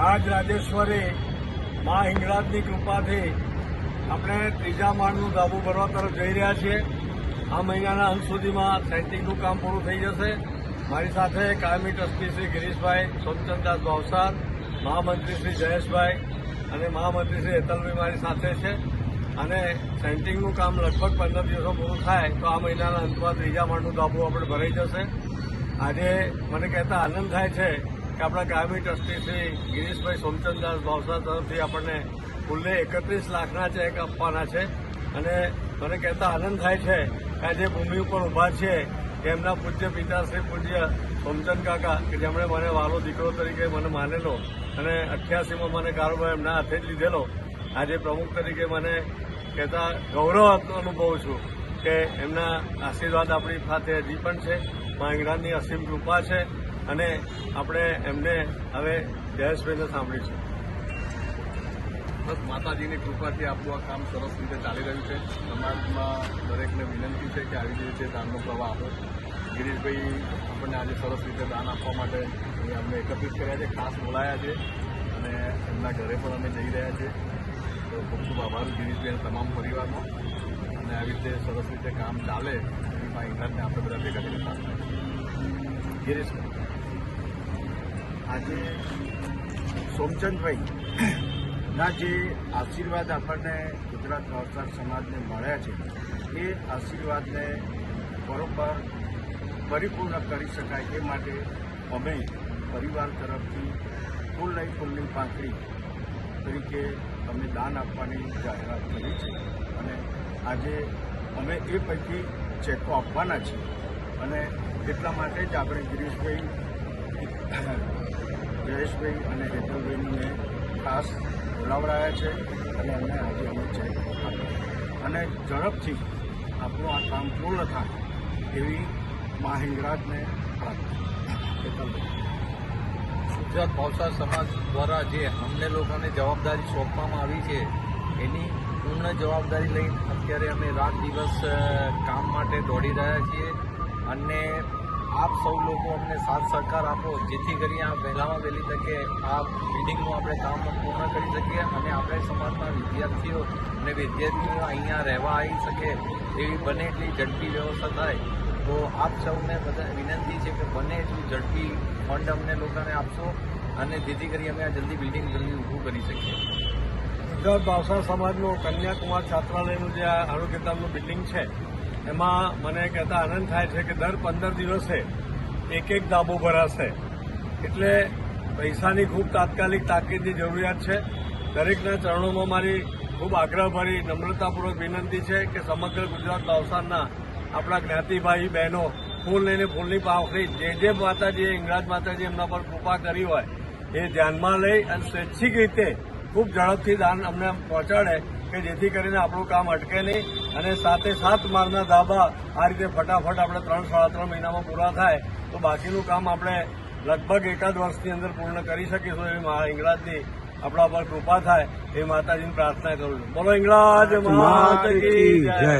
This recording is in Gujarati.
રાજ રાજેશ્વરી મા હિંગળાજની કૃપાથી આપણે ત્રીજા માળનું ધાબુ ભરવા તરફ જઈ રહ્યા છીએ. આ મહિનાના અંત સુધીમાં સેન્ટિંગનું કામ પૂરું થઈ જશે. મારી સાથે કાયમી ટ્રસ્ટી શ્રી ગિરીશભાઈ સોમચંદદાસ ભાવસાર, મહામંત્રી શ્રી જયેશભાઈ અને મહામંત્રી શ્રી હેતલભાઈ મારી સાથે છે. અને સેન્ટિંગનું કામ લગભગ પંદર દિવસો પૂરું થાય તો આ મહિનાના અંતમાં ત્રીજા માળનું ધાબુ આપણે ભરાઈ જશે. આજે મને કહેતા આનંદ થાય છે કે આપણા કાયમી ટ્રસ્ટી શ્રી ગિરીશભાઈ સોમચંદદાસ ભાવસા તરફથી આપણને કુલ્લે એકત્રીસ લાખના ચેક આપવાના છે. અને મને કહેતા આનંદ થાય છે કે આજે ભૂમિ ઉપર ઊભા છે એમના પૂજ્ય પિતા શ્રી પૂજ્ય સોમચંદ કાકા, કે જેમણે મને વાલો દીકરો તરીકે મને માનેલો અને અઠ્યાસીમાં મને કારોબાર એમના હાથે જ લીધેલો. આજે પ્રમુખ તરીકે મને કહેતા ગૌરવ અનુભવું છું કે એમના આશીર્વાદ આપણી સાથે હજી પણ છે. મા ઇંગરાજની અસીમ કૃપા છે. અને આપણે એમને હવે જયેશભાઈને સાંભળીશું બસ માતાજીની કૃપાથી આપણું આ કામ સરસ રીતે ચાલી રહ્યું છે. સમાજમાં દરેકને વિનંતી છે કે આવી રીતે દાનનો પ્રવાહ આપો. ગિરીશભાઈ, આપણને આજે સરસ રીતે દાન આપવા માટે અમને એકત્રિત કર્યા છે, ખાસ બોલાયા છે અને એમના ઘરે પણ અમે જઈ રહ્યા છીએ. તો ખૂબ ખૂબ આભાર ગિરીશભાઈ તમામ પરિવારનો. અને આવી રીતે સરસ રીતે કામ ચાલે એમાં ઇંગ્લેન્ડને આપણે બધા ભેગા કરી ગિરીશભાઈ. આજે સોમચંદભાઈ ના જે આશીર્વાદ આપણને ગુજરાત નવસાર સમાજને મળ્યા છે, એ આશીર્વાદને બરોબર પરિપૂર્ણ કરી શકાય એ માટે અમે પરિવાર તરફથી ફૂલ લઈ ફૂલની પાંખડી તરીકે અમે દાન આપવાની જાહેરાત કરી છે અને આજે અમે એ પૈકી ચેકો આપવાના છીએ અને એટલા માટે જ આપણે ગિરીશભાઈ જયેશભાઈ અને હેતલભાઈને ખાસ બોલાવડાયા છે અને એમને આજે અમે ચેક અને ઝડપથી આપણું આ કામ પૂર્ણ થાય એવી પ્રાર્થના. ગુજરાત ભાવસાર સમાજ દ્વારા જે અમને લોકોને જવાબદારી સોંપવામાં આવી છે, એની પૂર્ણ જવાબદારી લઈને અત્યારે અમે રાત દિવસ કામ માટે દોડી રહ્યા છીએ. અને આપ સૌ લોકો અમને સાથ સહકાર આપો, જેથી કરી આ વહેલામાં વહેલી તકે આ બિલ્ડિંગનું આપણે કામ પૂર્ણ કરી શકીએ અને આપણે સમાજના વિદ્યાર્થીઓ અને વિદ્યાર્થીઓ અહીંયા રહેવા આવી શકે એવી બને એટલી ઝડપી વ્યવસ્થા થાય. તો આપ સૌને બધા વિનંતી છે કે બને એટલું ઝડપી ફંડ અમને લોકોને આપશો અને જેથી કરી અમે આ જલ્દી બિલ્ડિંગ જલ્દી ઊભું કરી શકીએ. ગુજરાત ભાવસા સમાજનું કન્યાકુમાર છાત્રાલયનું જે આ આરોગ્યધામનું બિલ્ડિંગ છે એમાં મને કહેતા આનંદ થાય છે કે દર પંદર દિવસે એક એક દાબો ભરાશે. એટલે પૈસાની ખૂબ તાત્કાલિક તાકીદની જરૂરિયાત છે. દરેકના ચરણોમાં મારી ખૂબ આગ્રહભરી, નમ્રતાપૂર્વક વિનંતી છે કે સમગ્ર ગુજરાત નવસારના આપણા જ્ઞાતિભાઈ, બહેનો ફૂલ લઈને ફૂલની પાંખડી જે જે માતાજીએ, ઇંગરાજ માતાજી એમના પર કૃપા કરી હોય એ ધ્યાનમાં લઈ અને સ્વૈચ્છિક રીતે ખૂબ ઝડપથી દાન અમને પહોંચાડે. કે જેથી કરીને આપણું કામ અટકે નહીં અને સાથે સાત માળના ધાબા આ રીતે ફટાફટ આપણે ત્રણ સાડા ત્રણ મહિનામાં પૂરા થાય તો બાકીનું કામ આપણે લગભગ એકાદ વર્ષની અંદર પૂર્ણ કરી શકીશું એવી મારા ઇંગળાજની આપણા પર કૃપા થાય એ માતાજીની પ્રાર્થના કરું છું. બોલો ઇંગળાજ માતા જય.